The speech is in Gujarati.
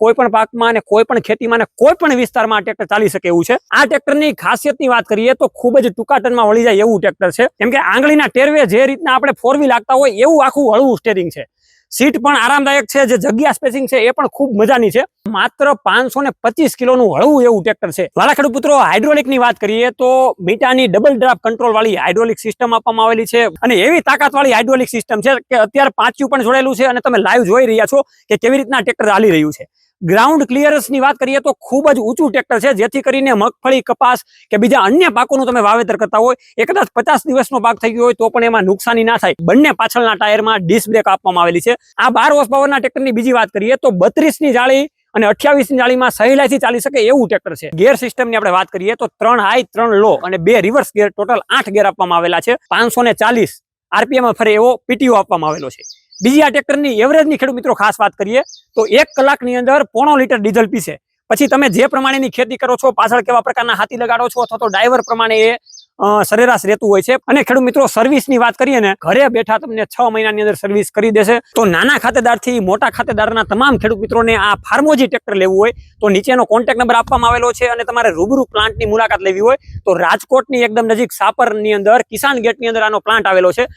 કોઈ પણ પાકમાં અને કોઈ પણ ખેતીમાં અને કોઈ પણ વિસ્તારમાં આ ટ્રેક્ટર ચાલી શકે એવું છે. આ ટ્રેક્ટરની ખાસિયતની વાત કરીએ તો ખૂબ જ ટૂંકા ટનમાં વળી જાય એવું ટ્રેક્ટર છે. કેમ કે આંગળીના ટેરવે જે રીતના આપણે ફોર લાગતા હોય એવું આખું હળવું સ્ટેરિંગ છે. સીટ પણ આરામદાયક છે, જે જગ્યા સ્પેસિંગ છે એ પણ ખૂબ મજાની છે. માત્ર પાંચસો ને પચીસ કિલોનું હળવું એવું ટ્રેક્ટર છે. વાલા ખેડૂત પુત્રો હાઇડ્રોલિકની વાત કરીએ તો મીટાની ડબલ ડ્રાફ્ટ કંટ્રોલ વાળી હાઇડ્રોલિક સિસ્ટમ આપવામાં આવેલી છે અને એવી તાકાત વાળી હાઇડ્રોલિક સિસ્ટમ છે કે અત્યારે પાંચ્યું પણ જોડેલું છે અને તમે લાઈવ જોઈ રહ્યા છો કે કેવી રીતના ટ્રેક્ટર ચાલી રહ્યું છે. ગ્રાઉન્ડ ક્લિયરન્સની વાત કરીએ તો ખૂબ જ ઊંચું ટ્રેક્ટર છે, જેથી કરીને મગફળી, કપાસ કે બીજા અન્ય પાકોનું તમે વાવેતર કરતા હોય એ કદાચ પચાસ દિવસનો પાક થઈ ગયો હોય તો પણ એમાં નુકસાની ના થાય. બંને પાછળના ટાયરમાં ડિસ્ક બ્રેક આપવામાં આવેલી છે. આ બાર હોર્સ પાવરના ટ્રેક્ટરની બીજી વાત કરીએ તો બત્રીસની જાળી અને અઠ્યાવીસની જાળીમાં સહેલાઈથી ચાલી શકે એવું ટ્રેક્ટર છે. ગેર સિસ્ટમની આપણે વાત કરીએ તો ત્રણ હાઈ ત્રણ લો અને બે રિવર્સ ગેર ટોટલ આઠ ગેર આપવામાં આવેલા છે. પાંચસો ને ચાલીસ આરપીએમ ફરે એવો પીટીઓ આપવામાં આવેલો છે. બીજી આ ટ્રેક્ટરની એવરેજની ખેડૂત મિત્રો ખાસ વાત કરીએ, તો એક કલાકની અંદર પોણો લીટર ડીઝલ પીશે. પછી તમે જે પ્રમાણેની ખેતી કરો છો, પાછળ કેવા પ્રકારના હાથી લગાડો છો, અથવા તો ડ્રાઈવર પ્રમાણે એ સરેરાશ રહેતું હોય છે. અને ખેડૂત મિત્રો સર્વિસની વાત કરીએ ને, ઘરે બેઠા તમને છ મહિનાની અંદર સર્વિસ કરી દેશે. તો નાના ખાતેદારથી મોટા ખાતેદારના તમામ ખેડૂત મિત્રોને આ ફાર્મોજી ટ્રેક્ટર લેવું હોય, તો નીચેનો કોન્ટેક્ટ નંબર આપવામાં આવેલો છે અને તમારે રૂબરૂ પ્લાન્ટની મુલાકાત લેવી હોય, તો રાજકોટની એકદમ નજીક સાપરની અંદર, કિસાન ગેટની અંદર આનો પ્લાન્ટ આવેલો છે.